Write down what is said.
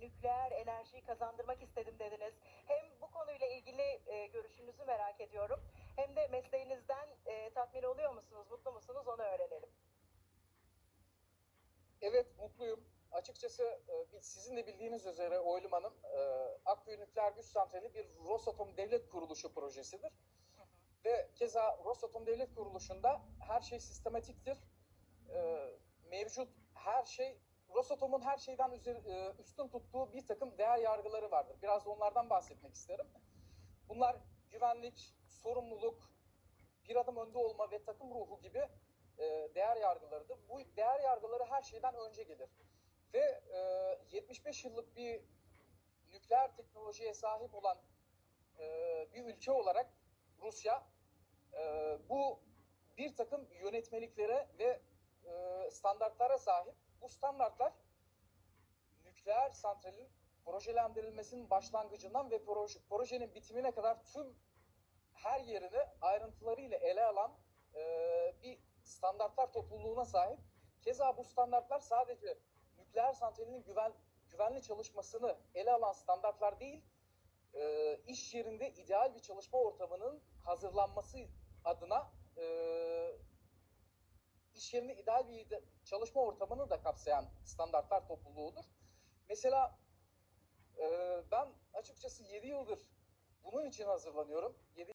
nükleer enerjiyi kazandırmak istedim dediniz. Hem bu konuyla ilgili e, görüşünüzü merak ediyorum. Hem de mesleğinizden e, tatmin oluyor musunuz, mutlu musunuz onu öğrenelim. Evet mutluyum. Açıkçası e, sizin de bildiğiniz üzere Oylum Hanım e, Akkuyu Nükleer Güç Santrali bir Rosatom Devlet Kuruluşu projesidir. Ve keza Rosatom Devlet Kuruluşu'nda her şey sistematiktir. E, Mevcut her şey Rosatom'un her şeyden e, üstün tuttuğu bir takım değer yargıları vardır. Biraz da onlardan bahsetmek isterim. Bunlar güvenlik, sorumluluk, bir adım önde olma ve takım ruhu gibi e, değer yargılarıdır. Bu değer yargıları her şeyden önce gelir. Ve e, 75 yıllık bir nükleer teknolojiye sahip olan e, bir ülke olarak Rusya e, bu bir takım yönetmeliklere ve e, standartlara sahip. Bu standartlar nükleer santralin projelendirilmesinin başlangıcından ve proje, projenin bitimine kadar tüm her yerini ayrıntılarıyla ele alan e, bir standartlar topluluğuna sahip. Keza bu standartlar sadece nükleer santralinin güven, güvenli çalışmasını ele alan standartlar değil, e, iş yerinde ideal bir çalışma ortamının hazırlanması adına e, iş yerinde ideal bir çalışma ortamını da kapsayan standartlar topluluğudur. Mesela e, ben açıkçası 7 yıldır bunun için hazırlanıyorum. 7